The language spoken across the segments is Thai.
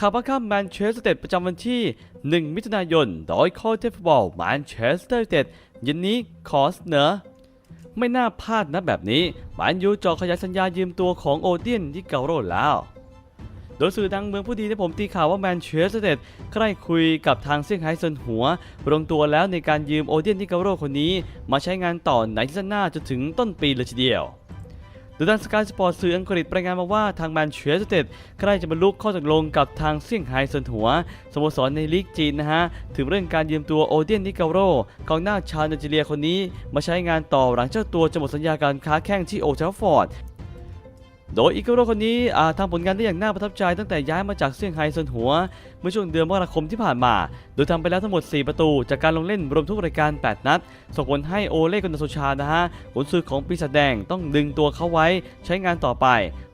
ข่าวพักค่ำแมนเชสเตอร์เต็ดประจำวันที่ 1 มิถุนายน โดยโค้ชเทฟบอลแมนเชสเตอร์เต็ดเย็นนี้ขอเสนอไม่น่าพลาดนะแบบนี้แมนยูจอขยายสัญญายืมตัวของโอเดียนที่เกาโรแล้ว โดยสื่อดังเมืองผู้ดีที่ผมตีข่าวว่าแมนเชสเตอร์เต็ดใกล้คุยกับทางเซี่ยงไฮ้เซินหัวลงตัวแล้วในการยืมโอเดียนที่เกาโรคนนี้ มาใช้งานต่อในซีซั่นหน้าจนถึงต้นปีเลยทีเดียว โดยทางสกายสปอร์ตสื่ออังกฤษรายงานมาว่าทางแมนเชสเตอร์เต็ดใกล้จะบรรลุข้อตกลงกับทางเซี่ยงไฮ้เซินหัวสโมสรในลีกจีนนะฮะ ถึงเรื่องการยืมตัวโอเดียนนิกาโรกองหน้าชาวเนจีเรียคนนี้ มาใช้งานต่อหลังเจ้าตัวจะหมดสัญญาการค้าแข่งที่โอเชลฟอร์ด โดยอิกาโรคนนี้ทำผลงานได้อย่างน่าประทับใจตั้งแต่ย้ายมาจากเซี่ยงไฮ้เซินหัว เมื่อช่วงเดือนมกราคมที่ผ่านมา โดยทำไปแล้วทั้งหมด 4 ประตู จากการลงเล่นรวมทุกรายการ 8 นัด ส่งผลให้โอเล่กุนโซชานะฮะผลซื้อของปีศาจแดงต้องดึงตัวเขาไว้ใช้งานต่อไป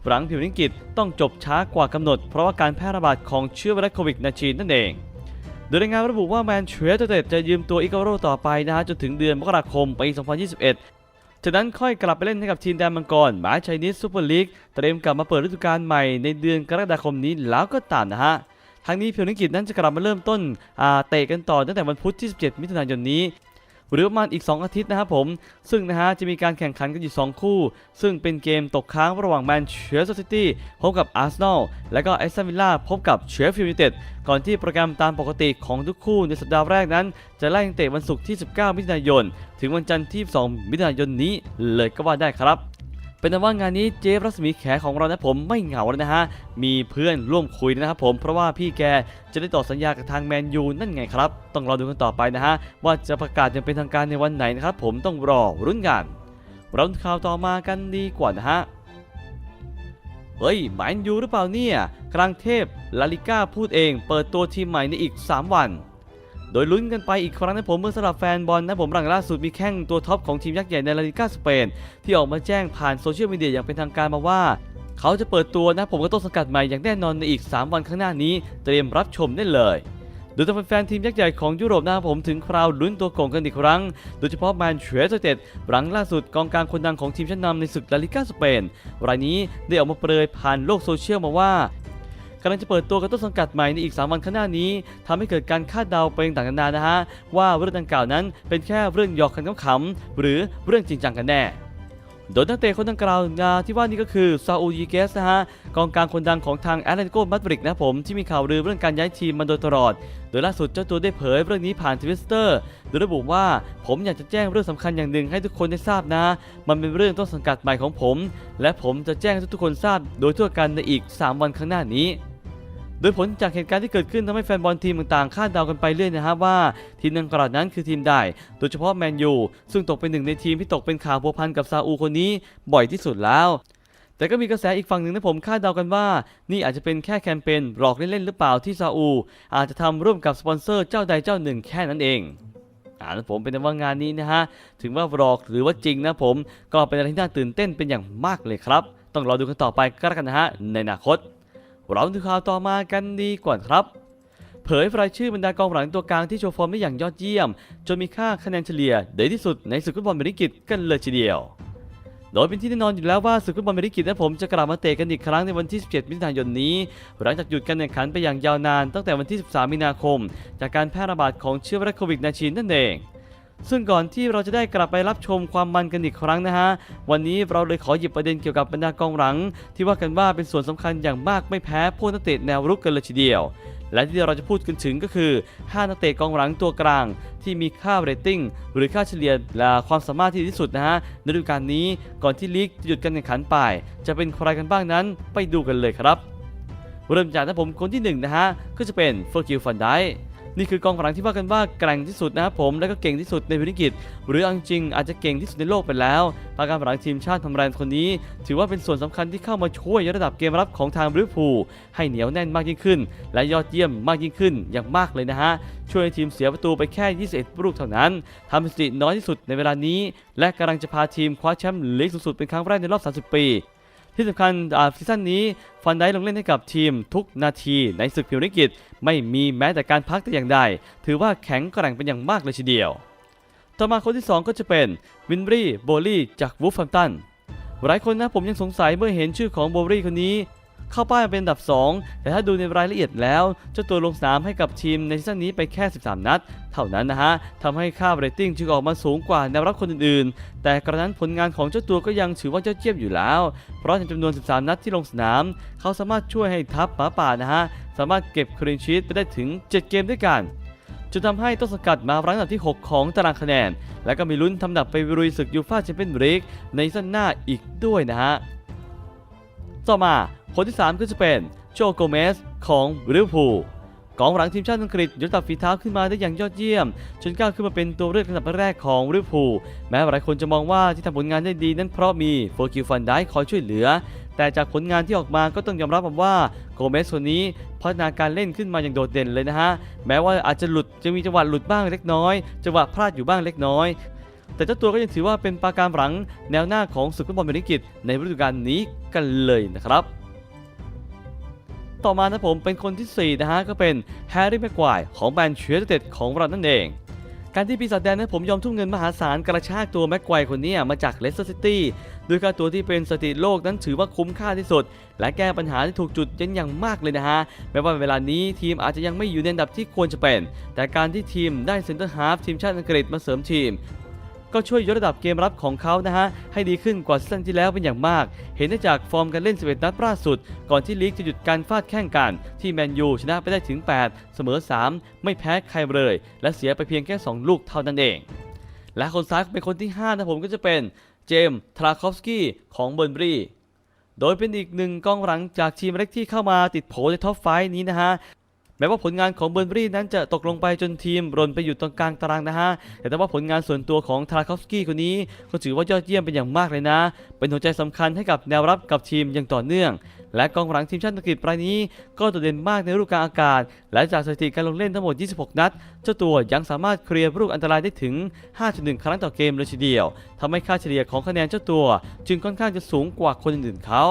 หลังผิวนิกิจต้องจบช้ากว่ากำหนด เพราะว่าการแพร่ระบาดของเชื้อไวรัสโควิดในจีนนั่นเองโดยรายงานระบุว่าแมนเชสเตอร์เต็ดจะยืมตัวอิกาโรต่อไปนะฮะจนถึงเดือนมกราคมปี 2021 จากนั้นค่อยกลับไปเล่นให้กับทีมแดนมังกรหมาชัยนิสซูเปอร์ลีกเตรียมกลับมาเปิดฤดูกาลใหม่ในเดือนกรกฎาคมนี้แล้วก็ตามนะฮะทั้งนี้เพียวนิกิจนั้นจะกลับมาเริ่มต้นเตะกันต่อตั้งแต่วันพุธที่ 17 มิถุนายนนี้ หรือประมาณอีก 2 อาทิตย์นะครับผม ซึ่งนะฮะจะมีการแข่งขันกันอยู่ 2 คู่ ซึ่งเป็นเกมตกค้างระหว่างแมนเชสเตอร์ซิตี้พบกับอาร์เซนอลและก็แอสตันวิลล่าพบกับเชฟฟิลด์ยูไนเต็ดก่อนที่โปรแกรมตามปกติของทุกคู่ในสัปดาห์แรกนั้น จะไล่เต่วันศุกร์ที่ 19 มิถุนายน ถึงวันจันทร์ที่ 2 มิถุนายนนี้เลยก็ว่าได้ครับ เป็นแต่ว่างานนี้เจฟรัศมีแขของเรานะผมไม่เหงาเลยนะฮะ มีเพื่อนร่วมคุยนะครับผม เพราะว่าพี่แกจะได้ต่อสัญญากับทางแมนยูนั่นไงครับ ต้องรอดูกันต่อไปนะฮะ ว่าจะประกาศอย่างเป็นทางการในวันไหนนะครับผมต้องรอรุ่นกันเราข่าวต่อมากันดีกว่านะฮะเฮ้ยแมนยูหรือเปล่าเนี่ยกลางเทพลาลิก้าพูดเอง เปิดตัวทีมใหม่ในอีก 3 วัน โดยลุ้นกันไปอีกครั้งนะผมเมื่อสำหรับแฟนบอลนะผมหลังล่าสุดมีแข้งตัวท็อปของทีมยักษ์ใหญ่ในลาลิก้าสเปนที่ออกมาแจ้งผ่านโซเชียลมีเดียอย่างเป็นทางการมาว่าเขาจะเปิดตัวนะผมก็ต้นสังกัดใหม่อย่างแน่นอนในอีก 3 วันข้างหน้านี้ เตรียมรับชมได้เลยโดยทางแฟนๆทีมยักษ์ใหญ่ของยุโรปนะครับผมถึงคราวลุ้นตัวโก่งกันอีกครั้ง โดยเฉพาะแมนเชสเตอร์เต็ดหลังล่าสุดกองกลางคนดังของทีมชั้นนำในศึกลาลิก้าสเปน รายนี้ได้ออกมาเปรยผ่านโลกโซเชียลมาว่า กำลังจะเปิดตัวกับต้นสังกัดใหม่ในอีก 3 วันข้างหน้านี้ทำให้เกิดการคาดเดาไปต่างๆนานานะฮะว่าเรื่องดังกล่าวนั้นเป็นแค่เรื่องหยอกกันขำๆหรือเรื่องจริงจังกันแน่โดยนักเตะคนดังกล่าวที่ว่านี่ก็คือซาอูยีเกสนะฮะกองกลางคนดังของทางแอตเลติโกมาดริดนะผมที่มีข่าวลือเรื่องการย้ายทีมมาโดยตลอด โดยล่าสุดเจ้าตัวได้เผยเรื่องนี้ผ่านทวิตเตอร์โดยระบุว่าผมอยากจะแจ้งเรื่องสำคัญอย่างหนึ่งให้ทุกคนได้ทราบนะ มันเป็นเรื่องต้นสังกัดใหม่ของผม และผมจะแจ้งให้ทุกคนทราบโดยทั่วกันในอีก 3 วันข้างหน้านี้ โดยผลจากเหตุการณ์ที่เกิดขึ้นทำให้แฟนบอลทีมต่างๆคาดเดากันไปเรื่อยนะฮะว่าทีมดังกล่าวนั้นคือทีมใดโดยเฉพาะแมนยูซึ่งตกเป็นหนึ่งในทีมที่ตกเป็นข่าวพัวพันกับซาอูคนนี้บ่อยที่สุดแล้วแต่ก็มีกระแสอีกฝั่งหนึ่งนะผมคาดเดากันว่า นี่อาจจะเป็นแค่แคมเปญหลอกเล่นๆหรือเปล่าที่ซาอูอาจจะทำร่วมกับสปอนเซอร์เจ้าใดเจ้าหนึ่งแค่นั้นเองอ่านะผมเป็นว่างานนี้นะฮะ ถึงว่าหลอกหรือว่าจริงนะผม ก็เป็นอะไรที่น่าตื่นเต้นเป็นอย่างมากเลยครับ ต้องรอดูกันต่อไปก็แล้วกันนะฮะในอนาคต เราดูข่าวต่อมากันดีกว่าครับ เผยรายชื่อบรรดากองหลังตัวกลางที่โชว์ฟอร์มได้อย่างยอดเยี่ยม จนมีค่าคะแนนเฉลี่ยเด่นที่สุดในศึกฟุตบอลเมริกิตกันเลยทีเดียว โดยเป็นที่แน่นอนอยู่แล้วว่าศึกฟุตบอลเมริกิตนะผมจะกลับมาเตะกันอีกครั้งในวันที่ 17 มิถุนายนนี้ หลังจากหยุดการแข่งขันไปอย่างยาวนานตั้งแต่วันที่ 13 มีนาคม จากการแพร่ระบาดของเชื้อไวรัสโควิด -19 นั่นเอง ซึ่งก่อนที่เราจะได้กลับไปรับชมความมันกันอีกครั้งนะฮะ วันนี้เราเลยขอหยิบประเด็นเกี่ยวกับบรรดากองหลัง ที่ว่ากันว่าเป็นส่วนสำคัญอย่างมากไม่แพ้พวกนักเตะแนวรุกกันเลยทีเดียว และที่เราจะพูดกันถึงก็คือ 5 นักเตะกองหลังตัวกลาง ที่มีค่าเรตติ้งหรือค่าเฉลี่ยและความสามารถที่ดีที่สุดนะฮะในฤดูกาลนี้ก่อนที่ลีกจะหยุดการแข่งขันไป จะเป็นใครกันบ้างนั้น ไปดูกันเลยครับ เริ่มจากนะผมคนที่หนึ่งนะฮะก็จะเป็นเฟอร์กิลฟันได นี่คือกองหลังที่ว่ากันว่าแกร่งที่สุดนะครับผมและก็เก่งที่สุดในวิกิจ หรือเอาจริงอาจจะเก่งที่สุดในโลกไปแล้วปราการหลังทีมชาติทำแรงคนนี้ ถือว่าเป็นส่วนสำคัญที่เข้ามาช่วยยกระดับเกมรับของทางบริพูลให้เหนียวแน่นมากยิ่งขึ้น และยอดเยี่ยมมากยิ่งขึ้นอย่างมากเลยนะฮะช่วยให้ทีมเสียประตูไปแค่ 21 ลูกเท่านั้นทำสถิติน้อยที่สุดในเวลานี้ และกำลังจะพาทีมคว้าแชมป์ลีกสูงสุดเป็นครั้งแรกในรอบ 30 ปี ที่สำคัญอาซีซั่นนี้ฟันได้ลงเล่นให้กับทีมทุกนาทีในศึกพรีเมียร์ลีกไม่มีแม้แต่การพักแต่อย่างใด ถือว่าแข็งแกร่งเป็นอย่างมากเลยทีเดียว ต่อมาคนที่ 2 ก็จะเป็นวินบรีโบลี่จากวูฟแฮมตันหลายคนนะผมยังสงสัยเมื่อเห็นชื่อของโบรี่คนนี้ เข้าป้ายมาเป็นอันดับ 2 แต่ถ้าดูในรายละเอียดแล้วเจ้าตัวลงสนามให้กับทีมในซีซั่นนี้ไปแค่ 13 นัด เท่านั้นนะฮะทำให้ค่าเรตติ้งจึงออกมาสูงกว่าแนวรับคนอื่นๆ แต่กระนั้นผลงานของเจ้าตัวก็ยังถือว่าเจ้าเจียมอยู่แล้ว เพราะในจำนวน 13 นัดที่ลงสนาม เขาสามารถช่วยให้ทัพหมาป่านะฮะสามารถเก็บคลีนชีตไปได้ถึง 7 เกมด้วยกันจนทำให้ต้นสกัดมารั้งอันดับที่ 6 ของตารางคะแนน และก็มีลุ้นทำดับไปลุยศึกยูฟ่าแชมเปี้ยนลีกในซั่นหน้าอีกด้วยนะฮะ ต่อมาคนที่ 3 ก็จะเป็นโจโกเมสของลิเวอร์พูลกองหลังทีมชาติอังกฤษยกระดับฝีเท้าขึ้นมาได้อย่างยอดเยี่ยม จนก้าวขึ้นมาเป็นตัวเลือกอันดับแรกของลิเวอร์พูลแม้หลายคนจะมองว่าที่ทำผลงานได้ดีนั้นเพราะมีโฟกิลฟันได้คอยช่วยเหลือ แต่จากผลงานที่ออกมาก็ต้องยอมรับว่าโกเมสคนนี้พัฒนาการเล่นขึ้นมาอย่างโดดเด่นเลยนะฮะ แม้ว่าอาจจะหลุดจะมีจังหวะหลุดบ้างเล็กน้อยจังหวะพลาดอยู่บ้างเล็กน้อย แต่เจ้าตัวก็ยังถือว่าเป็นปาการหลังแนวหน้าของศึกฟุตบอลเมริกิตในฤดูกาลนี้กันเลยนะครับ ต่อมานะผมเป็นคนที่ 4 นะฮะ ก็เป็นแฮร์รี่แม็กควายของแบนเชื้อเต็ดของเรานั่นเอง การที่ปีศาจแดงนั้นผมยอมทุ่มเงินมหาศาลกระชากตัวแม็กควายคนนี้มาจากเลสเตอร์ซิตี้ด้วยค่าตัวที่เป็นสถิติโลกนั้นถือว่าคุ้มค่าที่สุด และแก้ปัญหาที่ถูกจุดยันอย่างมากเลยนะฮะ แม้ว่าเวลานี้ทีมอาจจะยังไม่อยู่ในอันดับที่ควรจะเป็น แต่การที่ทีมได้เซนเตอร์ฮาฟทีมชาติอังกฤษมาเสริมทีม ก็ช่วยยกระดับเกมรับของเขานะฮะให้ดีขึ้นกว่าซีซั่นที่แล้วเป็นอย่างมาก เห็นได้จากฟอร์มการเล่น 11 นัดล่าสุด ก่อนที่ลีกจะหยุดการฟาดแข่งกัน ที่แมนยูชนะไปได้ถึง 8 เสมอ 3 ไม่แพ้ใครเลย และเสียไปเพียงแค่ 2 ลูกเท่านั้นเอง และคนซ้ายเป็นคนที่ 5 นะผมก็จะเป็นเจมส์ทราคอฟสกี้ของเบอร์นบรีโดยเป็นอีกหนึ่งกองหลังจากทีมเล็กที่เข้ามาติดโผในท็อปไฟว์นี้นะฮะ ม้ว่าผลงานของเบอร์นบรีนั้นจะตกลงไปจนทีมร่นไปอยู่ตรงกลางตารางนะฮะ แต่ว่าผลงานส่วนตัวของทาราคอฟสกี้คนนี้ก็ถือว่ายอดเยี่ยมเป็นอย่างมากเลยนะ เป็นหัวใจสำคัญให้กับแนวรับกับทีมอย่างต่อเนื่อง และกองหลังทีมชาติอังกฤษรายนี้ ก็โดดเด่นมากในฤดูกาลอากาศ และจากสถิติการลงเล่นทั้งหมด 26 นัด เจ้าตัวยังสามารถเคลียร์ลูกอันตรายได้ถึง 5.1 ครั้งต่อเกมเลยทีเดียวทำให้ค่าเฉลี่ยของคะแนนเจ้าตัว จึงค่อนข้างจะสูงกว่าคนอื่นๆเขา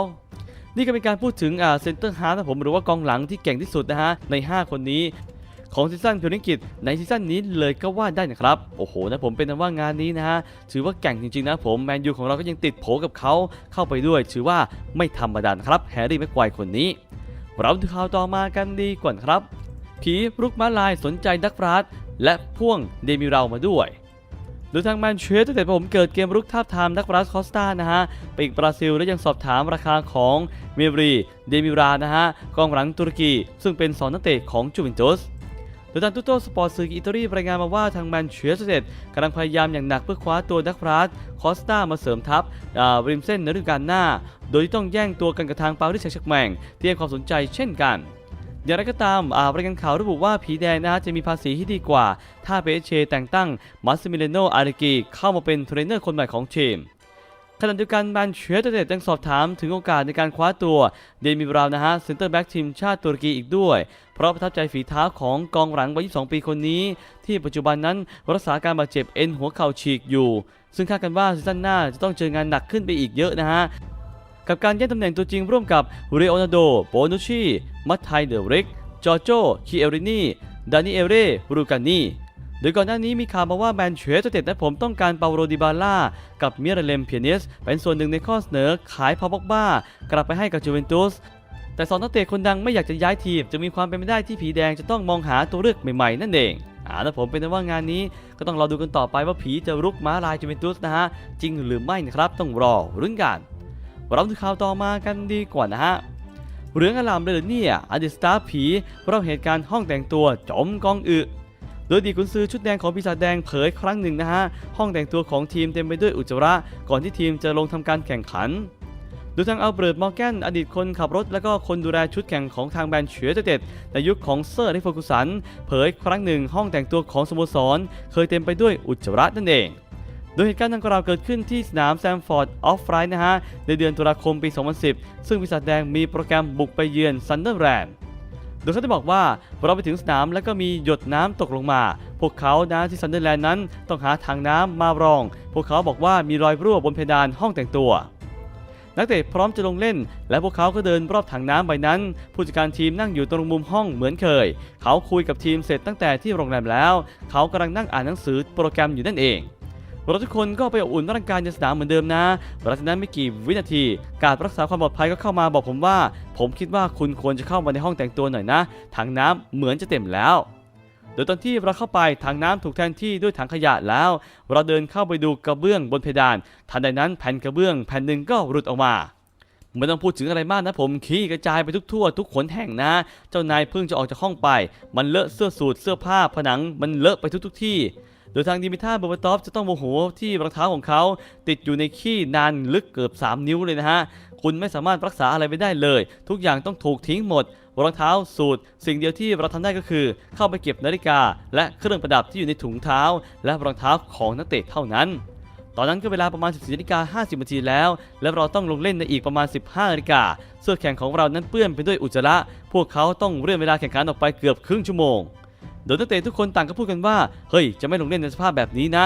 นี่ก็เป็นการพูดถึงอ่าเซนเตอร์ฮาร์ดนะผมหรือว่ากองหลังที่เก่งที่สุดนะฮะใน 5 คนนี้ของซีซั่นพิวนิกิตในซีซั่นนี้เลยก็ว่าได้นะครับ โอ้โหนะผมเป็นนว่างานนี้นะฮะ ถือว่าแก่งจริงๆนะผมแมนยูของเราก็ยังติดโผกับเขาเข้าไปด้วย ถือว่าไม่ธรรมดานครับแฮร์รี่แม็กไกวคนนี้ เราดูข่าวต่อมากันดีกว่าครับ ผีรุกม้าลายสนใจดักฟราดและพ่วงเดมิเรามาด้วย โดยทางแมนเชสเตอร์แต่ผมเกิดเกมรุกทาบทามดักบรัสคอสตานะฮะปีกบราซิลและยังสอบถามราคาของเมบรีเดมิรานะฮะกองหลังตุรกี ซึ่งเป็นสองนักเตะของจูเวนตุสโดยทางตุโตสปอร์ตสื่ออิตาลีรายงานมาว่าทางแมนเชสเตอร์กำลังพยายามอย่างหนักเพื่อคว้าตัวดักบรัสคอสตามาเสริมทัพริมเส้นในฤดูกาลหน้า โดยที่ต้องแย่งตัวกันกับทางปารีสแซงต์แชร์กแมงที่ให้ความสนใจเช่นกัน อย่างไรก็ตามอ่ารายงานข่าวระบุว่าผีแดงนะฮะจะมีภาษีที่ดีกว่า ถ้าเปเชแต่งตั้งมาซิมิเลโนอาริกีเข้ามาเป็นเทรนเนอร์คนใหม่ของทีมขณะเดียวกันแมนเชสเตอร์ยังสอบถามถึงโอกาสในการคว้าตัวเดมิบราวน์นะฮะเซนเตอร์แบ็กทีมชาติตุรกีอีกด้วย เพราะประทับใจฝีเท้าของกองหลังวัย 22 ปีคนนี้ ที่ปัจจุบันนั้นรักษาการบาดเจ็บเอ็นหัวเข่าฉีกอยู่ ซึ่งคาดกันว่าซีซั่นหน้าจะต้องเจองานหนักขึ้นไปอีกเยอะนะฮะ กับการแย่งตำแหน่งตัวจริงร่วมกับเรโอนาโดโบนุชีมัตไทเดอริกจอร์โจคิเอรินีดานิเอเรรูกานีโดยก่อนหน้านี้มีข่าวมาว่าแมนเชสเตอร์และผมต้องการเปาโรดิบาล่ากับเมิราเลมเพียเนส เป็นส่วนหนึ่งในข้อเสนอขายพาบอกบ้ากลับไปให้กับจูเวนตุสแต่สองนักเตะคนดังไม่อยากจะย้ายทีม จะมีความเป็นไปได้ที่ผีแดงจะต้องมองหาตัวเลือกใหม่ๆ นั่นเองอ่าแล้วผมเป็นว่างานนี้ก็ต้องรอดูกันต่อไปว่าผีจะรุกม้าลายจูเวนตุสนะฮะจริงหรือไม่นะครับต้องรอรุ้นกัน เราดูข่าวต่อมากันดีกว่านะฮะเรื่องอลามเลยเหรอเนี่ยอดีตสตาร์ผีเพราะเหตุการณ์ห้องแต่งตัวจมกองอึโดยดีกุนซือชุดแดงของปีศาจแดงเผยครั้งหนึ่งนะฮะ ห้องแต่งตัวของทีมเต็มไปด้วยอุจจาระ ก่อนที่ทีมจะลงทำการแข่งขัน โดยทางอัลเบิร์ต มอร์แกน อดีตคนขับรถ และก็คนดูแลชุดแข่งของทางแบรนด์เฉือเต็ดในยุคของเซอร์นิฟกุสัน เผยครั้งหนึ่งห้องแต่งตัวของสโมสร เคยเต็มไปด้วยอุจจาระนั่นเอง โดยเหตุการณ์ดังกล่าวเกิดขึ้นที่สนามแซมฟอร์ดออฟไรท์นะฮะ ในเดือนตุลาคมปี 2010 ซึ่งปีศาจแดงมีโปรแกรมบุกไปเยือนซันเดอร์แลนด์โดยเขาได้บอกว่าเราไปถึงสนามแล้วก็มีหยดน้ำตกลงมา พวกเขานะที่ซันเดอร์แลนด์นั้นต้องหาถังน้ำมารอง พวกเขาบอกว่ามีรอยรั่วบนเพดานห้องแต่งตัว นักเตะพร้อมจะลงเล่น และพวกเขาก็เดินรอบถังน้ำใบนั้น ผู้จัดการทีมนั่งอยู่ตรงมุมห้องเหมือนเคย เขาคุยกับทีมเสร็จตั้งแต่ที่โรงแรมแล้ว เขากำลังนั่งอ่านหนังสือโปรแกรมอยู่นั่นเอง เราทุกคนก็ไปอบอุ่นร่างกายในสนามเหมือนเดิมนะหลังจากนั้นไม่กี่วินาที การรักษาความปลอดภัยก็เข้ามาบอกผมว่า ผมคิดว่าคุณควรจะเข้ามาในห้องแต่งตัวหน่อยนะถังน้ำเหมือนจะเต็มแล้ว โดยตอนที่เราเข้าไปถังน้ำถูกแทนที่ด้วยถังขยะแล้ว เราเดินเข้าไปดูกระเบื้องบนเพดาน ทันใดนั้นแผ่นกระเบื้องแผ่นหนึ่งก็หลุดออกมาไม่ต้องพูดถึงอะไรมากนะผมขี้กระจายไปทุกทั่วทุกขนแห่งนะ เจ้านายเพิ่งจะออกจากห้องไป มันเลอะเสื้อสูทเสื้อผ้าผนังมันเลอะไปทุกทุกที่ โดยทางดิมิท่าเบอร์บตอฟจะต้องโมโหที่รองเท้าของเขาติดอยู่ในขี้นานลึกเกือบ 3 นิ้วเลยนะฮะ คุณไม่สามารถรักษาอะไรไม่ได้เลย ทุกอย่างต้องถูกทิ้งหมดรองเท้าสูทสิ่งเดียวที่เราทำได้ก็คือ เข้าไปเก็บนาฬิกา และเครื่องประดับที่อยู่ในถุงเท้า และรองเท้าของนักเตะเท่านั้นตอนนั้นก็เวลาประมาณ 14นาฬิกา50นาทีแล้ว และเราต้องลงเล่นในอีกประมาณ 15นาฬิกาเสื้อแข่งของเรานั้นเปื้อนไปด้วยอุจจาระ พวกเขาต้องเลื่อนเวลาแข่งขันออกไปเกือบครึ่งชั่วโมง โดยนักเตะทุกคนต่างก็พูดกันว่า เฮ้ย จะไม่ลงเล่นในสภาพแบบนี้นะ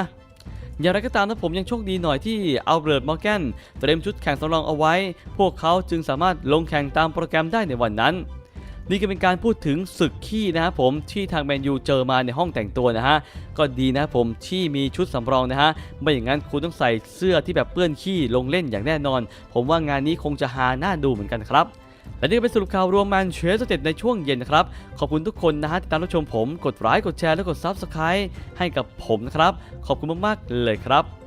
อย่างไรก็ตามนะผมยังโชคดีหน่อยที่เอัลเบิร์ตมอร์แกนเตรียมชุดแข่งสำรองเอาไว้ พวกเขาจึงสามารถลงแข่งตามโปรแกรมได้ในวันนั้นนี่ก็เป็นการพูดถึงศึกขี้นะครับผมที่ทางแมนยูเจอมาในห้องแต่งตัวนะฮะก็ดีนะผมที่มีชุดสำรองนะฮะไม่อย่างนั้นคุณต้องใส่เสื้อที่แบบเปื้อนขี้ลงเล่นอย่างแน่นอน ผมว่างานนี้คงจะฮาหน้าดูเหมือนกันครับ และนี่ก็เป็นสรุปข่าวรวมแมนเชสเตอร์ในช่วงเย็นนะครับ ขอบคุณทุกคนนะฮะที่ตามรับชมผม กดไลค์กดแชร์และกด Subscribe ให้กับผมนะครับ ขอบคุณมากๆเลยครับ